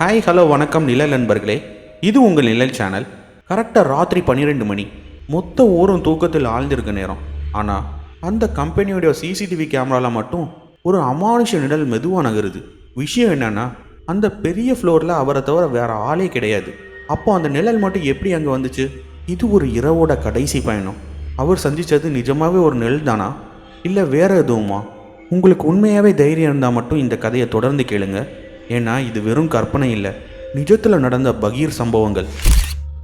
Hi hello வணக்கம் நிழல் நண்பர்களே. இது உங்கள் நிழல் சேனல். கரெக்டாக ராத்திரி பன்னிரெண்டு மணி. மொத்த ஊரும் தூக்கத்தில் ஆழ்ந்திருக்க நேரம். ஆனால் அந்த கம்பெனியோட சிசிடிவி கேமராவில் மட்டும் ஒரு அமானுஷ நிழல் மெதுவாக நகருது. விஷயம் என்னன்னா அந்த பெரிய ஃப்ளோரில் அவரை தவிர வேற ஆளே கிடையாது. அப்போ அந்த நிழல் மட்டும் எப்படி அங்கே வந்துச்சு? இது ஒரு இரவோட கடைசி பயணம். அவர் சந்தித்தது நிஜமாகவே ஒரு நிழல் தானா? இல்லை வேற எதுவுமா? உங்களுக்கு உண்மையாகவே தைரியம் இருந்தால் மட்டும் இந்த கதையை தொடர்ந்து கேளுங்கள் ஏன்னா இது வெறும் கற்பனை இல்லை. நிஜத்தில் நடந்த பகீர் சம்பவங்கள்.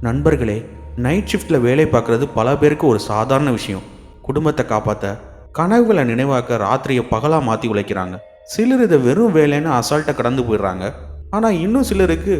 நண்பர்களே நைட் ஷிஃப்ட்டில் வேலை பார்க்குறது பல பேருக்கு ஒரு சாதாரண விஷயம். குடும்பத்தை காப்பாற்ற கனவுகளை நினைவாக்க ராத்திரியை பகலாக மாற்றி உழைக்கிறாங்க. சிலர் இதை வெறும் வேலைன்னு அசால்ட்டாக கடந்து போயிடுறாங்க. ஆனால் இன்னும் சிலருக்கு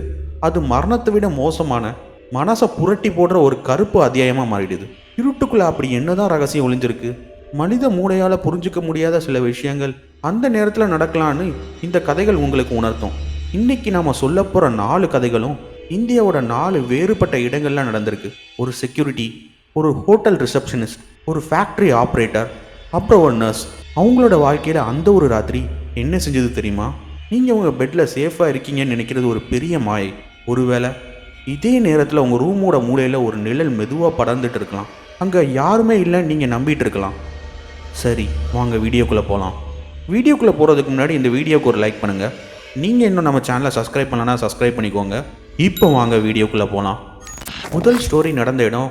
அது மரணத்தை விட மோசமான மனசை புரட்டி போடுற ஒரு கருப்பு அத்தியாயமாக மாறிடுது. இருட்டுக்குள்ளே அப்படி என்னதான் ரகசியம் ஒளிஞ்சிருக்கு? மனித மூளையால் புரிஞ்சுக்க முடியாத சில விஷயங்கள் அந்த நேரத்தில் நடக்கலான்னு இந்த கதைகள் உங்களுக்கு உணர்த்தும். இன்னைக்கு நாம் சொல்ல போகிற நாலு கதைகளும் இந்தியாவோட நாலு வேறுபட்ட இடங்கள்ல நடந்திருக்கு. ஒரு செக்யூரிட்டி ஒரு ஹோட்டல் ரிசப்ஷனிஸ்ட் ஒரு ஃபேக்ட்ரி ஆப்ரேட்டர் அப்புறம் ஒரு நர்ஸ் அவங்களோட வாழ்க்கையில் அந்த ஒரு ராத்திரி என்ன செஞ்சது தெரியுமா? நீங்கள் உங்கள் பெட்டில் சேஃபாக இருக்கீங்கன்னு நினைக்கிறது ஒரு பெரிய மாயை. ஒருவேளை இதே நேரத்தில் உங்கள் ரூமோட மூலையில் ஒரு நிழல் மெதுவாக பறந்துட்டு இருக்கலாம். அங்கே யாருமே இல்லைன்னு நீங்கள் நம்பிட்டு இருக்கலாம். சரி வாங்க வீடியோக்குள்ளே போகலாம் வீடியோக்குள்ளே போகிறதுக்கு முன்னாடி இந்த வீடியோக்கு ஒரு லைக் பண்ணுங்கள் நீங்கள் இன்னும் நம்ம சேனலை சப்ஸ்கிரைப் பண்ணலன்னா சப்ஸ்கிரைப் பண்ணிக்கோங்க. இப்போ வாங்க வீடியோக்குள்ளே போகலாம் முதல் ஸ்டோரி நடந்த இடம்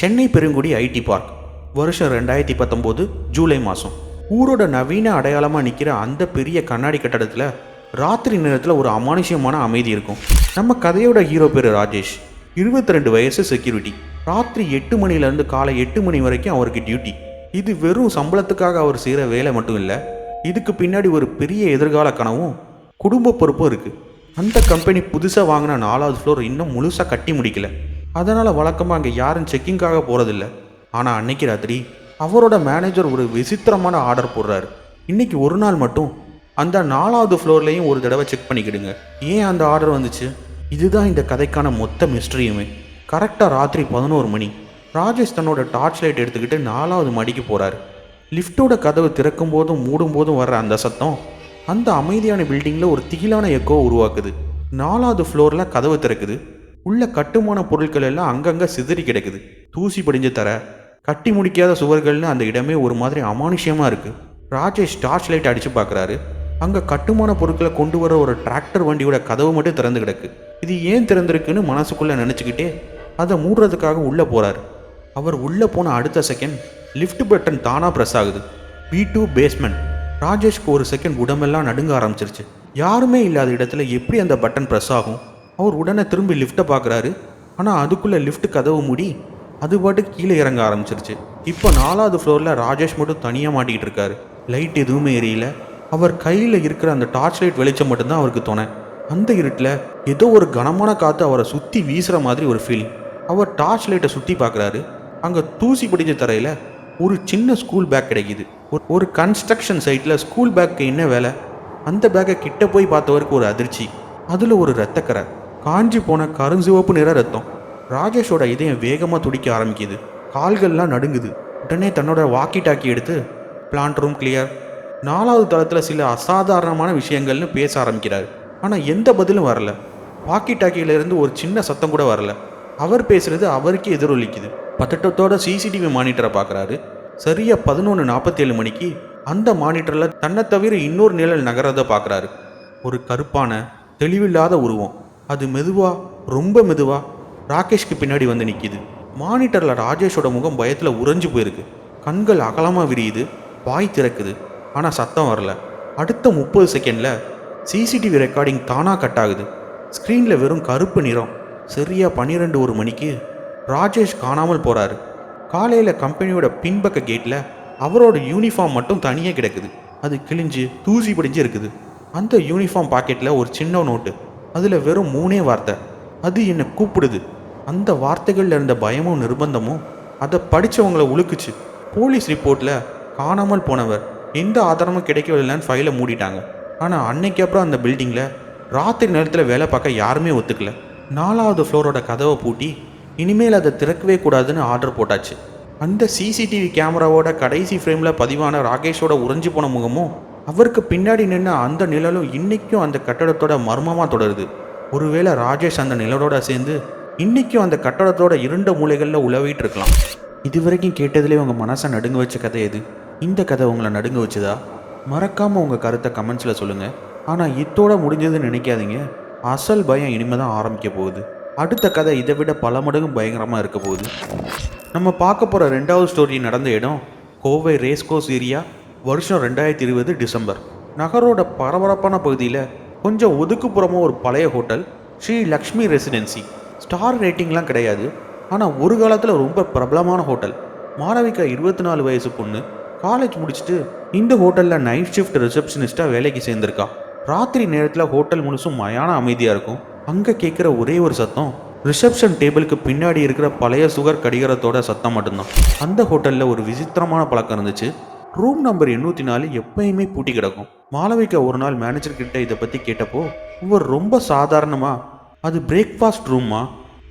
சென்னை பெருங்குடி ஐடி பார்க். வருஷம் ரெண்டாயிரத்தி பத்தொம்போது ஜூலை மாதம் ஊரோட நவீன அடையாளமாக நிற்கிற அந்த பெரிய கண்ணாடி கட்டடத்தில் ராத்திரி நேரத்தில் ஒரு அமானுஷ்யமான அமைதி இருக்கும். நம்ம கதையோட ஹீரோ பேர் ராஜேஷ். இருபத்தி ரெண்டு வயசு செக்யூரிட்டி ராத்திரி எட்டு மணிலேருந்து காலை எட்டு மணி வரைக்கும் அவருக்கு டியூட்டி இது வெறும் சம்பளத்துக்காக அவர் செய்கிற வேலை மட்டும் இல்லை இதுக்கு பின்னாடி ஒரு பெரிய எதிர்கால கனவும் குடும்ப பொறுப்பும் இருக்குது அந்த கம்பெனி புதுசாக வாங்கின நாலாவது ஃப்ளோர் இன்னும் முழுசாக கட்டி முடிக்கல. அதனால் வழக்கமாக அங்கே யாரும் செக்கிங்காக போகிறதில்ல ஆனால் அன்னைக்கு ராத்திரி அவரோட மேனேஜர் ஒரு விசித்திரமான ஆர்டர் போடுறாரு. இன்னைக்கு ஒரு நாள் மட்டும் அந்த நாலாவது ஃப்ளோர்லேயும் ஒரு தடவை செக் பண்ணிக்கிடுங்க. ஏன் அந்த ஆர்டர் வந்துச்சு? இதுதான் இந்த கதைக்கான மொத்த மிஸ்ட்ரியுமே கரெக்டாக ராத்திரி பதினோரு மணி. ராஜேஷ் தன்னோட டார்ச் லைட் எடுத்துக்கிட்டு நாலாவது மடிக்கு போகிறார் லிஃப்ட்டோட கதவு திறக்கும் போதும் மூடும் போதும் வர்ற அந்த சத்தம் அந்த அமைதியான பில்டிங்கில் ஒரு திகிலான எக்கோ உருவாக்குது. நாலாவது ஃப்ளோரில் கதவு திறக்குது. உள்ள கட்டுமான பொருட்கள் எல்லாம் அங்கங்கே சிதறி கிடக்குது. தூசி படிஞ்ச தர கட்டி முடிக்காத சுவர்கள்னு அந்த இடமே ஒரு மாதிரி அமானுஷ்யமாக இருக்குது ராஜேஷ் டார்ச் லைட் அடித்து பார்க்குறாரு அங்கே கட்டுமான பொருட்களை கொண்டு வர ஒரு டிராக்டர் வண்டியோட கதவு மட்டும் திறந்து கிடக்கு. இது ஏன் திறந்திருக்குன்னு மனசுக்குள்ளே நினச்சிக்கிட்டே அதை மூடுறதுக்காக உள்ளே போகிறாரு அவர் உள்ளே போன அடுத்த செகண்ட் லிஃப்ட் பட்டன் தானாக ப்ரெஸ் ஆகுது. பி டூ பேஸ்மெண்ட் ராஜேஷ்க்கு ஒரு செகண்ட் உடம்பெல்லாம் நடுங்க ஆரம்பிச்சிருச்சு. யாருமே இல்லாத இடத்துல எப்படி அந்த பட்டன் ப்ரெஸ் ஆகும்? அவர் உடனே திரும்பி லிஃப்ட்டை பார்க்குறாரு ஆனால் அதுக்குள்ளே லிஃப்ட் கதவு மூடி அது பாட்டுக்கு கீழே இறங்க ஆரம்பிச்சிருச்சு. இப்போ நாலாவது ஃப்ளோரில் ராஜேஷ் மட்டும் தனியாக மாட்டிக்கிட்டு இருக்காரு. லைட் எதுவுமே எரியல. அவர் கையில் இருக்கிற அந்த டார்ச் லைட் வெளிச்சம் மட்டும்தான் அவருக்கு துணை. அந்த இருட்டில் ஏதோ ஒரு கனமான காற்று அவரை சுற்றி வீசுகிற மாதிரி ஒரு ஃபீலிங் அவர் டார்ச் லைட்டை சுற்றி பார்க்குறாரு அங்கே தூசி பிடிச்ச தரையில் ஒரு சின்ன ஸ்கூல் பேக் கிடைக்கிது. ஒரு ஒரு கன்ஸ்ட்ரக்ஷன் சைட்டில் ஸ்கூல் பேக்கு என்ன வேலை? அந்த பேக்கை கிட்ட போய் பார்த்தவருக்கு ஒரு அதிர்ச்சி. அதில் ஒரு ரத்தக்கரை காஞ்சி போன கருஞ்சிவப்பு நிற ரத்தம் ராஜேஷோட இதயம் வேகமாக துடிக்க ஆரம்பிக்குது. கால்கள்லாம் நடுங்குது. உடனே தன்னோட வாக்கி டாக்கி எடுத்து பிளான்ட் ரூம் கிளியர் நாலாவது தளத்தில் சில அசாதாரணமான விஷயங்கள்னு பேச ஆரம்பிக்கிறார். ஆனால் எந்த பதிலும் வரல. வாக்கி டாக்கியிலேருந்து ஒரு சின்ன சத்தம் கூட வரல. அவர் பேசுகிறது அவருக்கே எதிரொலிக்குது. பதட்டத்தோட சிசிடிவி மானிட்டரை பார்க்குறாரு. சரியாக பதினொன்று நாற்பத்தேழு மணிக்கு அந்த மானிட்டரில் தன்னை தவிர இன்னொரு நிழல் நகரதை பார்க்குறாரு. ஒரு கருப்பான தெளிவில்லாத உருவம். அது மெதுவாக ரொம்ப மெதுவாக ராகேஷ்க்கு பின்னாடி வந்து நிற்கிது மானிட்டரில் ராஜேஷோட முகம் பயத்தில் உறைஞ்சு போயிருக்கு. கண்கள் அகலமாக விரியுது வாய் திறக்குது ஆனால் சத்தம் வரல. அடுத்த முப்பது செகண்டில் சிசிடிவி ரெக்கார்டிங் தானாக கட் ஆகுது. ஸ்க்ரீனில் வெறும் கருப்பு நிறம். சரியாக பன்னிரெண்டு ஒரு மணிக்கு ராஜேஷ் காணாமல் போகிறாரு காலையில் கம்பெனியோட பின்பக்க கேட்டில் அவரோட யூனிஃபார்ம் மட்டும் தனியாக கிடக்குது. அது கிழிஞ்சு தூசி படிஞ்சு இருக்குது. அந்த யூனிஃபார்ம் பாக்கெட்டில் ஒரு சின்ன நோட்டு அதில் வெறும் மூணே வார்த்தை. அது என்னை கூப்பிடுது. அந்த வார்த்தைகளில் இருந்த பயமும் நிர்பந்தமும் அதை படித்தவங்கள உழுக்குச்சு போலீஸ் ரிப்போர்ட்டில் காணாமல் போனவர் எந்த ஆதாரமும் கிடைக்கவில்லைன்னு ஃபைலை மூடிட்டாங்க. ஆனால் அன்னைக்கு அப்புறம் அந்த பில்டிங்கில் ராத்திரி நேரத்தில் வேலை பார்க்க யாருமே ஒத்துக்கலை. நாலாவது ஃப்ளோரோட கதவை பூட்டி இனிமேல் அதை திறக்கவே கூடாதுன்னு ஆர்டர் போட்டாச்சு. அந்த சிசிடிவி கேமராவோட கடைசி ஃப்ரேமில் பதிவான ராகேஷோட உறைஞ்சி போன முகமும் அவருக்கு பின்னாடி நின்று அந்த நிழலும் இன்றைக்கும் அந்த கட்டடத்தோட மர்மமாக தொடருது. ஒருவேளை ராஜேஷ் அந்த நிழலோட சேர்ந்து இன்றைக்கும் அந்த கட்டடத்தோட இருண்ட மூலைகளில் உழவிட்டு இருக்கலாம். இது வரைக்கும் கேட்டதுலேயே உங்கள் மனசை நடுங்க வச்ச கதை எது? இந்த கதை உங்களை நடுங்க வச்சுதா? மறக்காமல் உங்கள் கருத்தை கமெண்ட்ஸில் சொல்லுங்கள் ஆனால் இத்தோட முடிஞ்சதுன்னு நினைக்காதீங்க. அசல் பயம் இனிமே தான் ஆரம்பிக்க போகுது. அடுத்த கதை இதை விட பல மடங்கு பயங்கரமாக இருக்க போகுது. நம்ம பார்க்க போகிற ரெண்டாவது ஸ்டோரி நடந்த இடம் கோவை ரேஸ்கோஸ் ஏரியா வருஷம் ரெண்டாயிரத்தி இருபது டிசம்பர். நகரோட பரபரப்பான பகுதியில் கொஞ்சம் ஒதுக்குப்புறமாக ஒரு பழைய hotel Sri Lakshmi residency star ரேட்டிங்லாம் கிடையாது. ஆனால் ஒரு காலத்தில் ரொம்ப பிரபலமான ஹோட்டல் மாளவிகா இருபத்தி நாலு வயசு பொண்ணு. காலேஜ் முடிச்சுட்டு இந்த ஹோட்டலில் நைட் ஷிஃப்ட் ரிசப்ஷனிஸ்ட்டாக வேலைக்கு சேர்ந்துருக்கா. ராத்திரி நேரத்தில் ஹோட்டல் முழுசும் மயான அமைதியாக இருக்கும். அங்கே கேட்குற ஒரே ஒரு சத்தம் ரிசப்ஷன் டேபிளுக்கு பின்னாடி இருக்கிற பழைய சுகர் கடிகாரத்தோட சத்தம் மட்டும்தான். அந்த ஹோட்டலில் ஒரு விசித்திரமான பழக்கம் இருந்துச்சு. ரூம் நம்பர் எண்ணூற்றி நாலு எப்பயுமே பூட்டி கிடக்கும். மாளவிகா ஒரு நாள் மேனேஜர் கிட்ட இதை பற்றி கேட்டப்போ இவர் ரொம்ப சாதாரணமாக அது பிரேக்ஃபாஸ்ட் ரூமா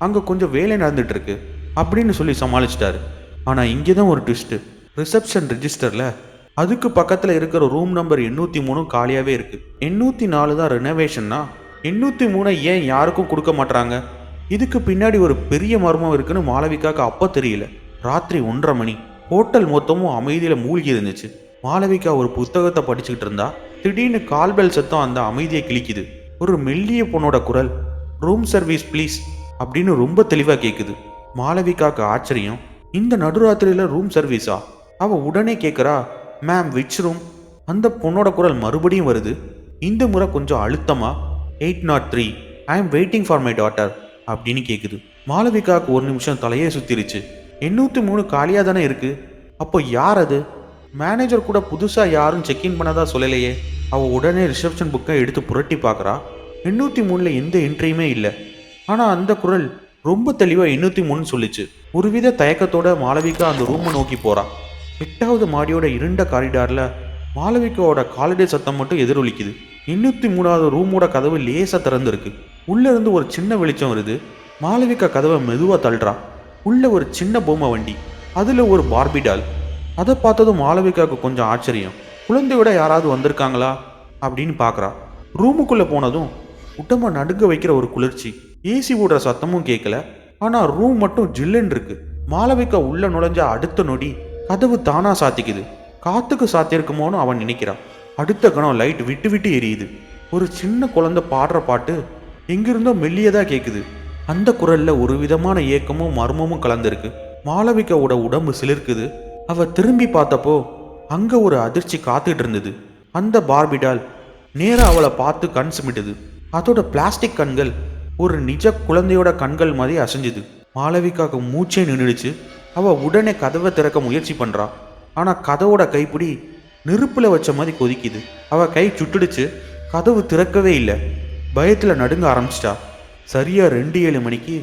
அங்கே கொஞ்சம் வேலை நடந்துட்டு இருக்கு அப்படின்னு சொல்லி சமாளிச்சிட்டாரு. ஆனால் இங்கே தான் ஒரு ட்விஸ்ட்டு ரிசப்ஷன் ரிஜிஸ்டரில் அதுக்கு பக்கத்தில் இருக்கிற ரூம் நம்பர் எண்ணூற்றி மூணும் காலியாகவே இருக்குது எண்ணூற்றி நாலு தான் ரெனோவேஷன்னா எண்ணூற்றி மூணை ஏன் யாருக்கும் கொடுக்க மாட்டாங்க இதுக்கு பின்னாடி ஒரு பெரிய மர்மம் இருக்குன்னு மாளவிகாக்கு அப்போ தெரியல. ராத்திரி ஒன்றரை மணி ஹோட்டல் மொத்தமும் அமைதியில் மூழ்கி இருந்துச்சு. மாளவிகா ஒரு புத்தகத்தை படிச்சுக்கிட்டு இருந்தா திடீர்னு கால்பெல் சத்தம் அந்த அமைதியை கிழிக்குது. ஒரு மெல்லிய பொண்ணோட குரல் ரூம் சர்வீஸ் ப்ளீஸ் அப்படின்னு ரொம்ப தெளிவாக கேட்குது மாளவிகாக்கு ஆச்சரியம் இந்த நடுராத்திரியில் ரூம் சர்வீஸா அவள் உடனே கேட்குறா மேம் விச் ரூம் அந்த பொண்ணோட குரல் மறுபடியும் வருது. இந்த முறை கொஞ்சம் அழுத்தமா? Eight naught three I am waiting for my daughter அப்படின்னு கேட்குது மாளவிகாவுக்கு ஒரு நிமிஷம் தலையே சுத்திருச்சு. எண்ணூற்றி மூணு காலியாக தானே இருக்கு? அப்போ யார் அது? மேனேஜர் கூட புதுசாக யாரும் செக்இன் பண்ணதா சொல்லலையே. அவள் உடனே ரிசப்ஷன் புக்கை எடுத்து புரட்டி பார்க்குறா எண்ணூற்றி மூணில் எந்த என்ட்ரியுமே இல்லை. ஆனால் அந்த குரல் ரொம்ப தெளிவாக எண்ணூற்றி மூணுன்னு சொல்லிச்சு. ஒருவித தயக்கத்தோட மாளவிகா அந்த ரூமை நோக்கி போறா. எட்டாவது மாடியோட இருண்ட காரிடாரில் மாளவிகாவோட காலடி சத்தம் மட்டும் எதிரொலிக்குது. எண்ணூற்றி மூணாவது ரூமோட கதவு லேசாக திறந்துருக்கு. உள்ளேருந்து ஒரு சின்ன வெளிச்சம் வருது. மாளவிகா கதவை மெதுவாக தள்ளுறா. உள்ளே ஒரு சின்ன பொம்மை வண்டி. அதில் ஒரு பார்பி டால். அதை பார்த்ததும் மாளவிகாவுக்கு கொஞ்சம் ஆச்சரியம். குழந்தையோட யாராவது வந்திருக்காங்களா? அப்படின்னு பார்க்குறா. ரூமுக்குள்ளே போனதும் உடம்ப நடுங்க வைக்கிற ஒரு குளிர்ச்சி. ஏசி ஓடுற சத்தமும் கேட்கல ஆனால் ரூம் மட்டும் ஜில்லுன்னு இருக்கு. மாளவிகா உள்ளே நுழைஞ்ச அடுத்த நொடி கதவு தானா சாத்திக்குது. காத்துக்கு சாத்தியிருக்குமோன்னு அவன் நினைக்கிறான். அடுத்த கணம் லைட் விட்டு விட்டு எரியுது. ஒரு சின்ன குழந்தை பாடுற பாட்டு எங்கிருந்தோ மெல்லியதா கேட்குது அந்த குரல்ல ஒரு விதமான ஏக்கமும் மர்மமும் கலந்திருக்கு. மாளவிகாவோட உடம்பு சிலிர்க்குது. அவ திரும்பி பார்த்தப்போ அங்க ஒரு அதிர்ச்சி காத்துட்டு இருந்தது. அந்த பார்பிடால் நேராக அவளை பார்த்து கண் சுமிட்டுது. அதோட பிளாஸ்டிக் கண்கள் ஒரு நிஜ குழந்தையோட கண்கள் மாதிரி அசைஞ்சுது. மாளவிகாவுக்கு மூச்சே நின்றுடுச்சு. அவள் உடனே கதவை திறக்க முயற்சி பண்ணுறா ஆனால் கதவோட கைப்பிடி நெருப்பில் வச்ச மாதிரி கொதிக்குது. அவள் கை சுட்டுடுச்சு. கதவு திறக்கவே இல்லை. பயத்தில் நடுங்க ஆரம்பிச்சிட்டா. சரியாக ரெண்டு ஏழு மணிக்கு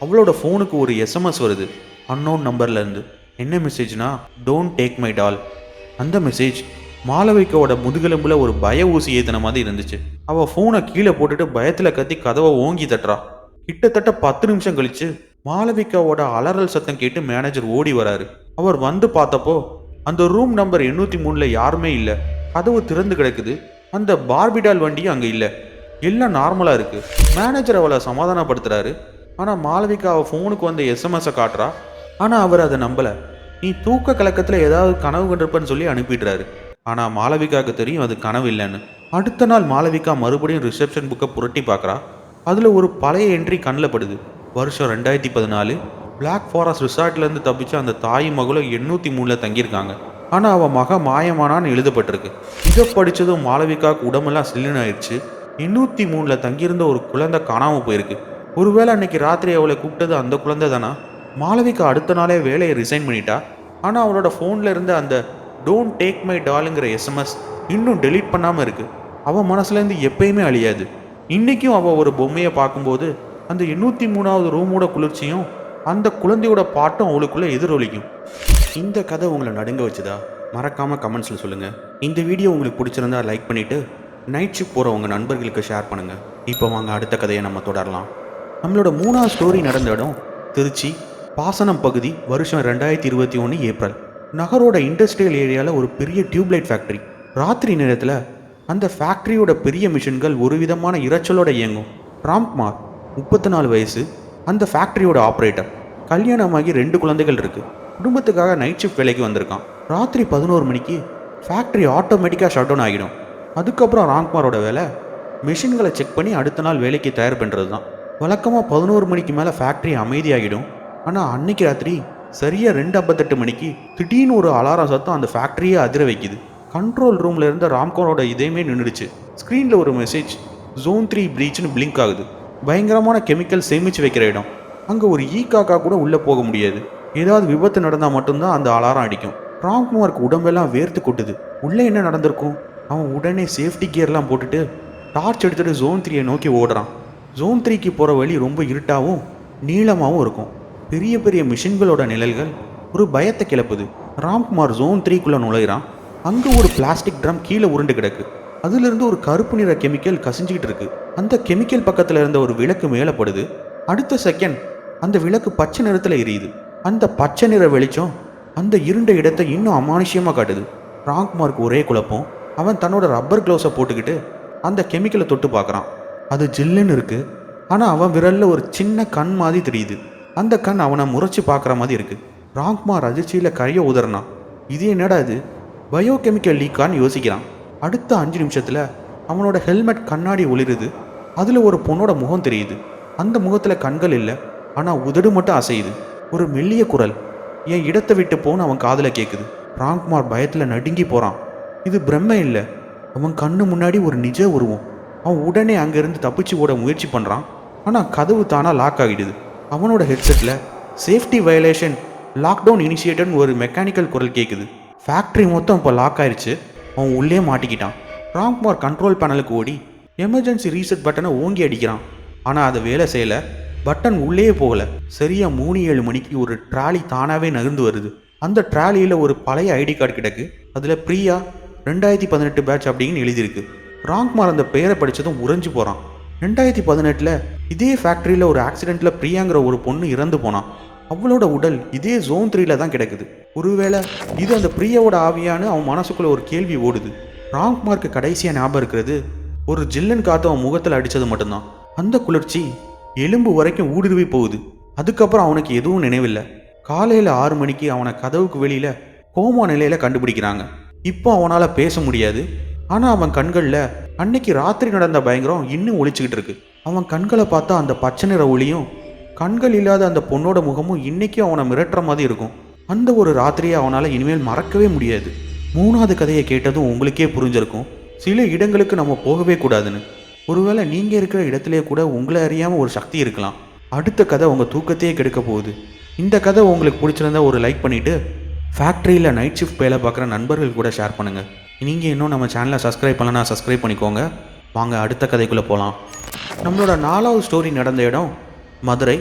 அவளோட ஃபோனுக்கு ஒரு எஸ்எம்எஸ் வருது. அன்னோன் நம்பர்லேருந்து என்ன மெசேஜ்னா டோன்ட் டேக் மை டால் அந்த மெசேஜ் மாலவிக்காவோட முதுகெலும்பில் ஒரு பய ஊசி ஏற்றின மாதிரி இருந்துச்சு. அவள் ஃபோனை கீழே போட்டுட்டு பயத்தில் கத்தி கதவை ஓங்கி தட்டுறா. கிட்டத்தட்ட பத்து நிமிஷம் கழிச்சு மாளவிகாவோட அலறல் சத்தம் கேட்டு மேனேஜர் ஓடி வராரு. அவர் வந்து பார்த்தப்போ அந்த ரூம் நம்பர் எண்ணூத்தி மூணுல யாருமே இல்ல. கதவு திறந்து கிடக்குது. அந்த பார்பிடால் வண்டியும் அங்க இல்ல. எல்லாம் நார்மலா இருக்கு. மேனேஜர் அவளை சமாதானப்படுத்துறாரு. ஆனா மாளவிகா அவ ஃபோனுக்கு வந்த எஸ்எம்எஸை காட்டுறா. ஆனா அவர் அதை நம்பல. நீ தூக்க கலக்கத்துல ஏதாவது கனவு கண்டிருப்பன்னு சொல்லி அனுப்பிடுறாரு. ஆனா மாளவிகாவுக்கு தெரியும் அது கனவு இல்லைன்னு. அடுத்த நாள் மாளவிகா மறுபடியும் ரிசப்ஷன் புக்கை புரட்டி பார்க்குறா. அதுல ஒரு பழைய என்ட்ரி கண்ணில் படுது. வருஷம் ரெண்டாயிரத்தி பதினாலு பிளாக் ஃபாரஸ்ட் ரிசார்ட்லேருந்து தப்பிச்சு அந்த தாய் மகளும் எண்ணூற்றி மூணில் தங்கியிருக்காங்க. ஆனால் அவள் மக மாயமானான்னு எழுதப்பட்டிருக்கு. இதை படித்ததும் மாளவிகாவுக்கு உடம்பெல்லாம் சில்லுன்னு ஆயிடுச்சு எண்ணூற்றி மூணில் தங்கியிருந்த ஒரு குழந்தை காணாமல் போயிருக்கு. ஒருவேளை அன்னைக்கு ராத்திரி அவளை கூப்பிட்டது அந்த குழந்தை தானா? மாளவிகா அடுத்த நாளே வேலையை ரிசைன் பண்ணிட்டா? ஆனால் அவளோட ஃபோனில் இருந்த அந்த டோன்ட் டேக் மை டாலுங்கிற எஸ்எம்எஸ் இன்னும் டெலீட் பண்ணாமல் இருக்குது அவன் மனசுலேருந்து எப்பயுமே அழியாது. இன்றைக்கும் அவள் ஒரு பொம்மையை பார்க்கும்போது அந்த எண்ணூற்றி மூணாவது ரூமோட குளிர்ச்சியும் அந்த குழந்தையோட பாட்டும் அவளுக்குள்ளே எதிரொலிக்கும். இந்த கதை உங்களை நடுங்க வச்சுதா? மறக்காமல் கமெண்ட்ஸில் சொல்லுங்கள் இந்த வீடியோ உங்களுக்கு பிடிச்சிருந்தா லைக் பண்ணிவிட்டு நைட் ஷிஃப்ட் போகிற உங்கள் நண்பர்களுக்கு ஷேர் பண்ணுங்கள் இப்போ வாங்க அடுத்த கதையை நம்ம தொடரலாம். நம்மளோட மூணாவது ஸ்டோரி நடந்த இடம் திருச்சி பாசனம் பகுதி வருஷம் ரெண்டாயிரத்தி இருபத்தி ஒன்று ஏப்ரல். நகரோட இண்டஸ்ட்ரியல் ஏரியாவில் ஒரு பெரிய டியூப்லைட் ஃபேக்ட்ரி ராத்திரி நேரத்தில் அந்த ஃபேக்ட்ரியோட பெரிய மிஷின்கள் ஒரு விதமான இரைச்சலோட இயங்கும். ராம்குமார் முப்பத்தி நாலு வயசு அந்த ஃபேக்ட்ரியோட ஆப்ரேட்டர் கல்யாணமாகி ரெண்டு குழந்தைகள் இருக்குது குடும்பத்துக்காக நைட் ஷிஃப்ட் வேலைக்கு வந்திருக்கான். ராத்திரி பதினோரு மணிக்கு ஃபேக்ட்ரி ஆட்டோமேட்டிக்காக ஷட் டவுன் ஆகிடும். அதுக்கப்புறம் ராம்குமாரோட வேலை மிஷின்களை செக் பண்ணி அடுத்த நாள் வேலைக்கு தயார் பண்ணுறது தான் வழக்கமாக பதினோரு மணிக்கு மேலே ஃபேக்ட்ரி அமைதியாகிடும். ஆனால் அன்னைக்கு ராத்திரி சரியாக ரெண்டு ஐம்பத்தெட்டு மணிக்கு திடீர்னு ஒரு அலாரம் சத்தம் அந்த ஃபேக்ட்ரியே அதிர வைக்குது. கண்ட்ரோல் ரூமில் இருந்த ராம்குமாரோட இதயமே நின்றுடுச்சு ஸ்க்ரீனில் ஒரு மெசேஜ் ஜோன் த்ரீ ப்ரீச்னு பிளிங்க் ஆகுது. பயங்கரமான கெமிக்கல் சேமித்து வைக்கிற இடம். அங்கே ஒரு ஈ காக்கா கூட உள்ளே போக முடியாது. ஏதாவது விபத்து நடந்தால் மட்டும்தான் அந்த அலாரம் அடிக்கும். ராம்குமாருக்கு உடம்பெல்லாம் வேர்த்து கொட்டுது. உள்ளே என்ன நடந்திருக்கும்? அவன் உடனே சேஃப்டி கியர்லாம் போட்டுட்டு டார்ச் எடுத்துகிட்டு ஜோன் த்ரீயை நோக்கி ஓடுறான். ஜோன் த்ரீக்கு போகிற வழி ரொம்ப இருட்டாகவும் நீளமாகவும் இருக்கும். பெரிய பெரிய மிஷின்களோட நிழல்கள் ஒரு பயத்தை கிளப்புது. ராம்குமார் ஜோன் த்ரீக்குள்ளே நுழையிறான். அங்கே ஒரு பிளாஸ்டிக் ட்ரம் கீழே உருண்டு கிடக்கு. அதிலிருந்து ஒரு கருப்பு நிற கெமிக்கல் கசிஞ்சிக்கிட்டு இருக்கு அந்த கெமிக்கல் பக்கத்தில் இருந்த ஒரு விளக்கு மேலப்படுது அடுத்த செகண்ட் அந்த விளக்கு பச்சை நிறத்தில் எரியுது. அந்த பச்சை நிற வெளிச்சம் அந்த இருண்ட இடத்தை இன்னும் அமானுஷ்யமாக காட்டுது. ராம்குமாருக்கு ஒரே குழப்பம். அவன் தன்னோட ரப்பர் க்ளவுஸை போட்டுக்கிட்டு அந்த கெமிக்கலை தொட்டு பார்க்குறான். அது ஜில்லுன்னு இருக்குது ஆனால் அவன் விரலில் ஒரு சின்ன கண் மாதிரி தெரியுது. அந்த கண் அவனை முறைச்சி பார்க்குற மாதிரி இருக்குது ராம்குமார் அதிர்ச்சியில் கையை உதறினான். இது என்னடா இது? பயோகெமிக்கல் லீக்கான்னு யோசிக்கிறான். அடுத்த அஞ்சு நிமிஷத்தில் அவனோட ஹெல்மெட் கண்ணாடி ஒளிருது. அதில் ஒரு பொண்ணோட முகம் தெரியுது. அந்த முகத்தில் கண்கள் இல்லை ஆனால் உதடு மட்டும் அசையுது. ஒரு மெல்லிய குரல். என் இடத்தை விட்டு போன்னு அவன் காதில் கேட்குது ராம்குமார் பயத்தில் நடுங்கி போகிறான் இது பிரம்ம இல்லை. அவன் கண்ணு முன்னாடி ஒரு நிஜ உருவம். அவன் உடனே அங்கேருந்து தப்பிச்சு ஓட முயற்சி பண்ணுறான் ஆனால் கதவு தானாக லாக் ஆகிடுது. அவனோட ஹெட்செட்டில் சேஃப்டி வயலேஷன் லாக்டவுன் இனிஷியேட்டர்னு ஒரு மெக்கானிக்கல் குரல் கேட்குது ஃபேக்ட்ரி மொத்தம் இப்போ லாக் ஆயிடுச்சு அவன் உள்ளே மாட்டிக்கிட்டான். ராம்குமார் கண்ட்ரோல் பேனலுக்கு ஓடி எமர்ஜென்சி ரீசெட் பட்டனை ஓங்கி அடிக்கிறான். ஆனால் அது வேலை செய்யலை. பட்டன் உள்ளே போகல. சரியாக மூணு ஏழு மணிக்கு ஒரு ட்ராலி தானாகவே நகர்ந்து வருது. அந்த ட்ராலியில் ஒரு பழைய ஐடி கார்டு கிடக்கு. அதில் பிரியா ரெண்டாயிரத்தி பதினெட்டு பேட்ச் அப்படின்னு எழுதியிருக்கு. ராம்குமார் அந்த பெயரை படித்ததும் உறைஞ்சு போகிறான் ரெண்டாயிரத்தி பதினெட்டில் இதே ஃபேக்ட்ரியில் ஒரு ஆக்சிடெண்ட்டில் பிரியாங்கிற ஒரு பொண்ணு இறந்து போனான். அவளோட உடல் இதே ஜோன் த்ரீல தான் கிடக்குது. ஒருவேளை இது அந்த பிரியாவோட ஆவியான்னு அவன் மனசுக்குள்ள ஒரு கேள்வி ஓடுது. ராம்குமாருக்கு கடைசியாக ஞாபகம் இருக்கிறது. ஒரு ஜில்லன் காத்து அவன் முகத்தில் அடித்தது மட்டும்தான். அந்த குளிர்ச்சி எலும்பு வரைக்கும் ஊடுருவி போகுது. அதுக்கப்புறம் அவனுக்கு எதுவும் நினைவில்லை. காலையில் ஆறு மணிக்கு அவனை கதவுக்கு வெளியில் கோமா நிலையில் கண்டுபிடிக்கிறாங்க. இப்போ அவனால் பேச முடியாது. ஆனால் அவன் கண்களில் அன்னைக்கு ராத்திரி நடந்த பயங்கரம் இன்னும் ஒழிச்சுக்கிட்டு இருக்கு. அவன் கண்களை பார்த்தா அந்த பச்சை நிற ஒளியும் கண்கள் இல்லாத அந்த பொண்ணோட முகமும் இன்றைக்கும் அவனை மிரட்டுற மாதிரி இருக்கும். அந்த ஒரு ராத்திரியை அவனால் இனிமேல் மறக்கவே முடியாது. மூணாவது கதையை கேட்டதும் உங்களுக்கே புரிஞ்சிருக்கும். சில இடங்களுக்கு நம்ம போகவே கூடாதுன்னு. ஒருவேளை நீங்கள் இருக்கிற இடத்துலயே கூட உங்களை அறியாமல் ஒரு சக்தி இருக்கலாம். அடுத்த கதை உங்கள் தூக்கத்தையே கெடுக்க போகுது. இந்த கதை உங்களுக்கு பிடிச்சிருந்தா ஒரு லைக் பண்ணிவிட்டு ஃபேக்ட்ரியில் நைட் ஷிஃப்ட் வேலை பார்க்குற நண்பர்கள் கூட ஷேர் பண்ணுங்கள் நீங்கள் இன்னும் நம்ம சேனலை சப்ஸ்கிரைப் பண்ணலன்னா சப்ஸ்கிரைப் பண்ணிக்கோங்க. வாங்க அடுத்த கதைக்குள்ளே போகலாம் நம்மளோட நாலாவது ஸ்டோரி நடந்த இடம் மதுரை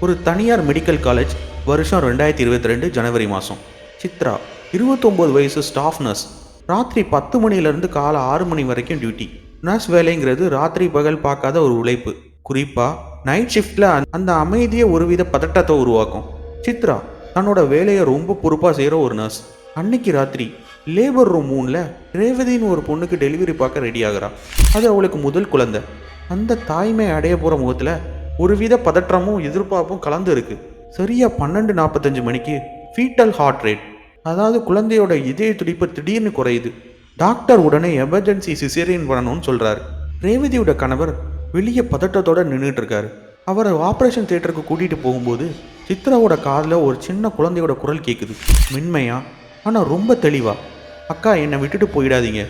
ஒரு தனியார் மெடிக்கல் காலேஜ் வருஷம் ரெண்டாயிரத்தி இருபத்தி ரெண்டு ஜனவரி மாதம் சித்ரா இருபத்தொம்போது வயசு ஸ்டாஃப் நர்ஸ் ராத்திரி பத்து மணிலேருந்து காலை ஆறு மணி வரைக்கும் டியூட்டி நர்ஸ் வேலைங்கிறது ராத்திரி பகல் பார்க்காத ஒரு உழைப்பு. குறிப்பாக நைட் ஷிஃப்டில் அந்த அமைதியை ஒருவித பதட்டத்தை உருவாக்கும். சித்ரா தன்னோட வேலையை ரொம்ப பொறுப்பாக செய்கிற ஒரு நர்ஸ் அன்னைக்கு ராத்திரி லேபர் ரூம் மூணில் ரேவதின்னு ஒரு பொண்ணுக்கு டெலிவரி பார்க்க ரெடி ஆகுறா. அது அவளுக்கு முதல் குழந்தை. அந்த தாய்மை அடைய போகிற முகத்தில் ஒருவித பதற்றமும் எதிர்பார்ப்பும் கலந்து இருக்கு சரியா பன்னெண்டு நாற்பத்தஞ்சு மணிக்கு ஃபீட்டல் ஹார்ட் ரேட் அதாவது குழந்தையோட இதய துடிப்பு திடீர்னு குறையுது. டாக்டர் உடனே எமர்ஜென்சி சிசேரியன் பண்ணணும்னு சொல்கிறாரு ரேவதியோட கணவர் வெளியே பதட்டத்தோட நின்றுட்டு இருக்காரு அவரை ஆப்ரேஷன் தியேட்டருக்கு கூட்டிகிட்டு போகும்போது சித்ராவோட காதில் ஒரு சின்ன குழந்தையோட குரல் கேட்குது மென்மையா ஆனால் ரொம்ப தெளிவா. அக்கா என்னை விட்டுட்டு போயிடாதீங்க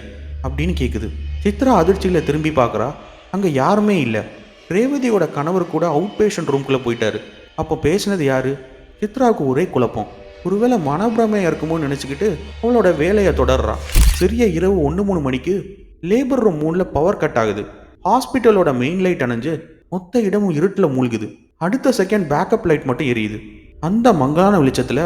அப்படின்னு கேட்குது சித்ரா அதிர்ச்சியில் திரும்பி பார்க்குறா அங்கே யாருமே இல்லை. ரேவதியோட கணவர் கூட அவுட் பேஷண்ட் ரூம்குள்ளே போயிட்டாரு. அப்போ பேசினது யாரு? சித்ராவுக்கு ஒரே குழப்பம். ஒருவேளை மனப்பிரமையாக இருக்குமோ நினச்சிக்கிட்டு அவளோட வேலையை தொடர்றா. சிறிய இரவு ஒன்று மூணு மணிக்கு லேபர் ரூம் மூணில் பவர் கட் ஆகுது. ஹாஸ்பிட்டலோட மெயின் லைட் அணைஞ்சு மொத்த இடமும் இருட்டில் மூழ்குது. அடுத்த செகண்ட் பேக்கப் லைட் மட்டும் எரியுது. அந்த மங்கலான வெளிச்சத்தில்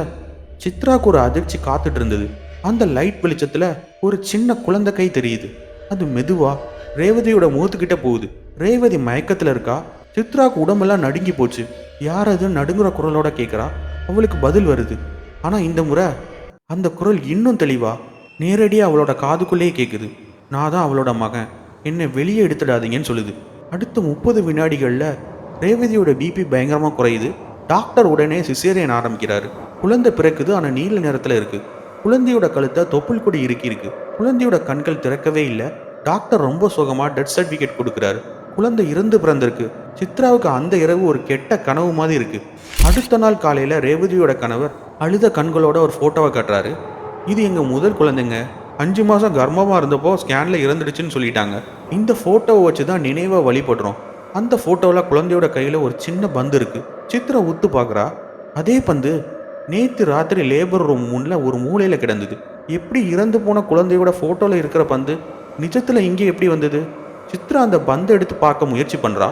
சித்ராக்கு ஒரு அதிர்ச்சி காத்துட்டு இருந்தது. அந்த லைட் வெளிச்சத்தில் ஒரு சின்ன குழந்தை கை தெரியுது. அது மெதுவாக ரேவதியோட முகத்துக்கிட்ட போகுது. ரேவதி மயக்கத்தில் இருக்கா? சித்ராக்கு உடம்பெல்லாம் நடுங்கி போச்சு. யார் அது? நடுங்குற குரலோட கேட்குறா அவளுக்கு பதில் வருது. ஆனால் இந்த முறை அந்த குரல் இன்னும் தெளிவா? நேரடியாக அவளோட காதுக்குள்ளேயே கேட்குது நான் தான் அவளோட மகன். என்னை வெளியே எடுத்துடாதீங்கன்னு சொல்லுது. அடுத்த முப்பது வினாடிகளில் ரேவதியோட பிபி பயங்கரமாக குறையுது. டாக்டர் உடனே சிசேரியன் ஆரம்பிக்கிறாரு. குழந்தை பிறக்குது ஆனால் நீல நிறத்தில் இருக்குது குழந்தையோட கழுத்தை தொப்புள் கொடி இறுக்கி இருக்கு. குழந்தையோட கண்கள் திறக்கவே இல்லை. டாக்டர் ரொம்ப சுகமாக டெத் சர்டிஃபிகேட் கொடுக்குறாரு. குழந்தை இறந்து பிறந்திருக்கு. சித்ராவுக்கு அந்த இரவு ஒரு கெட்ட கனவு மாதிரி இருக்கு. அடுத்த நாள் காலையில் ரேவதியோட கணவர் அழுத கண்களோட ஒரு ஃபோட்டோவை காட்டுறாரு. இது எங்கள் முதல் குழந்தைங்க. அஞ்சு மாதம் கர்ப்பமாக இருந்தப்போ ஸ்கேனில் இறந்துடுச்சுன்னு சொல்லிட்டாங்க. இந்த ஃபோட்டோவை வச்சு தான் நினைவாக வழிபடுறோம். அந்த ஃபோட்டோவில் குழந்தையோட கையில் ஒரு சின்ன பந்து இருக்குது சித்ரா உத்து பார்க்குறா அதே பந்து நேற்று ராத்திரி லேபர் ரூம் முன்னில் ஒரு மூலையில் கிடந்தது. எப்படி இறந்து போன குழந்தையோட ஃபோட்டோவில் இருக்கிற பந்து நிஜத்தில் இங்கே எப்படி வந்தது? சித்ரா அந்த பந்தை எடுத்து பார்க்க முயற்சி பண்ணுறா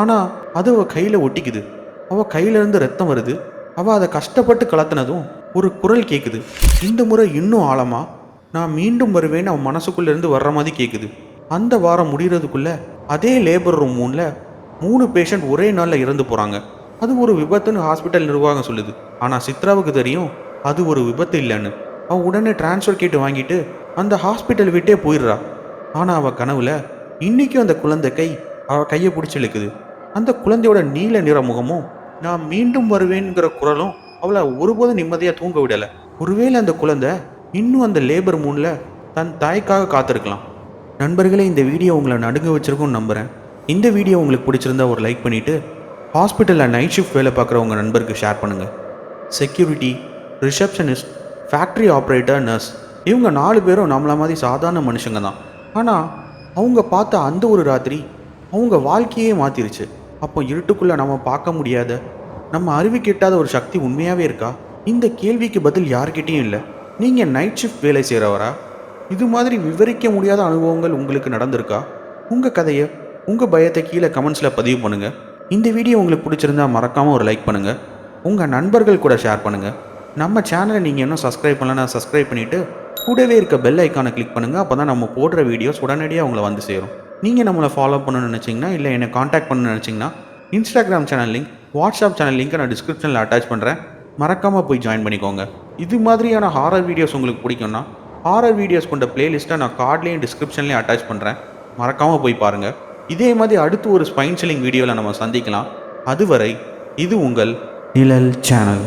ஆனால் அது அவள் கையில் ஒட்டிக்குது. அவள் கையிலேருந்து ரத்தம் வருது. அவள் அதை கஷ்டப்பட்டு கலத்துனதும் ஒரு குரல் கேட்குது இந்த முறை இன்னும் ஆழமாக நான் மீண்டும் வருவேன்னு அவன் மனசுக்குள்ளேருந்து வர்ற மாதிரி கேட்குது அந்த வாரம் முடிகிறதுக்குள்ளே அதே லேபர் ரூம் மூணில் மூணு பேஷண்ட் ஒரே நாளில் இறந்து போகிறாங்க அது ஒரு விபத்துன்னு ஹாஸ்பிட்டல் நிர்வாகம் சொல்லுது. ஆனால் சித்ராவுக்கு தெரியும் அது ஒரு விபத்து இல்லைன்னு. அவள் உடனே டிரான்ஸ்ஃபர் கேட்டு வாங்கிட்டு அந்த ஹாஸ்பிட்டல் விட்டே போயிடுறா. ஆனால் அவள் கனவுல இன்றைக்கும் அந்த குழந்தை கை அவள் கையை பிடிச்சி இழுக்குது. அந்த குழந்தையோட நீல நிற முகமும் நான் மீண்டும் வருவேன்கிற குரலும் அவளை ஒருபோதும் நிம்மதியாக தூங்க விடலை. ஒருவேளை அந்த குழந்தை இன்னும் அந்த லேபர் மூனில் தன் தாய்க்காக காத்திருக்கலாம். நண்பர்களே இந்த வீடியோ உங்களை நடுங்க வச்சிருக்கும்னு நம்புகிறேன் இந்த வீடியோ உங்களுக்கு பிடிச்சிருந்தா ஒரு லைக் பண்ணிவிட்டு ஹாஸ்பிட்டலில் நைட் ஷிஃப்ட் வேலை பார்க்குற உங்கள் நண்பருக்கு ஷேர் பண்ணுங்கள் security receptionist factory operator nurse இவங்க நாலு பேரும் நம்மள மாதிரி சாதாரண மனுஷங்க தான். ஆனால் அவங்க பார்த்த அந்த ஒரு ராத்திரி அவங்க வாழ்க்கையே மாற்றிருச்சு அப்போ இருட்டுக்குள்ளே நம்ம பார்க்க முடியாத நம்ம அறிவு கெட்டாத ஒரு சக்தி உண்மையாகவே இருக்கா? இந்த கேள்விக்கு பதில் யார்கிட்டயும் இல்லை. நீங்கள் நைட் ஷிஃப்ட் வேலை செய்கிறவரா இது மாதிரி விவரிக்க முடியாத அனுபவங்கள் உங்களுக்கு நடந்திருக்கா? உங்கள் கதையை உங்கள் பயத்தை கீழே கமெண்ட்ஸில் பதிவு பண்ணுங்கள் இந்த வீடியோ உங்களுக்கு பிடிச்சிருந்தா மறக்காமல் ஒரு லைக் பண்ணுங்கள் உங்கள் நண்பர்கள் கூட ஷேர் பண்ணுங்கள் நம்ம சேனலை நீங்கள் இன்னும் சப்ஸ்கிரைப் பண்ணலன்னா சப்ஸ்கிரைப் பண்ணிவிட்டு கூடவே இருக்க பெல் ஐக்கானை கிளிக் பண்ணுங்கள் அப்போ தான் நம்ம போடுற வீடியோஸ் உடனடியாக உங்களை வந்து சேரும். நீங்கள் நம்மளை ஃபாலோ பண்ணணும்னு நினச்சிங்கன்னா இல்லை என்னை காண்டாக்ட் பண்ணணும்னு நினச்சிங்கன்னா Instagram channel link WhatsApp channel லிங்க்கை நான் டிஸ்கிரிப்ஷனில் அட்டாச் பண்ணுறேன் மறக்காமல் போய் ஜாயின் பண்ணிக்கோங்க. இது மாதிரியான ஹாரர் வீடியோஸ் உங்களுக்கு பிடிக்கும்னா ஹாரர் வீடியோஸ் கொண்ட பிளேலிஸ்ட்டை நான் கார்ட்லேயும் டிஸ்கிரிப்ஷன்லேயும் அட்டாச் பண்ணுறேன் மறக்காமல் போய் பாருங்கள் இதே மாதிரி அடுத்து ஒரு ஸ்பைன் செல்லிங் வீடியோவில் நம்ம சந்திக்கலாம். அதுவரை இது உங்கள் நிழல் சேனல்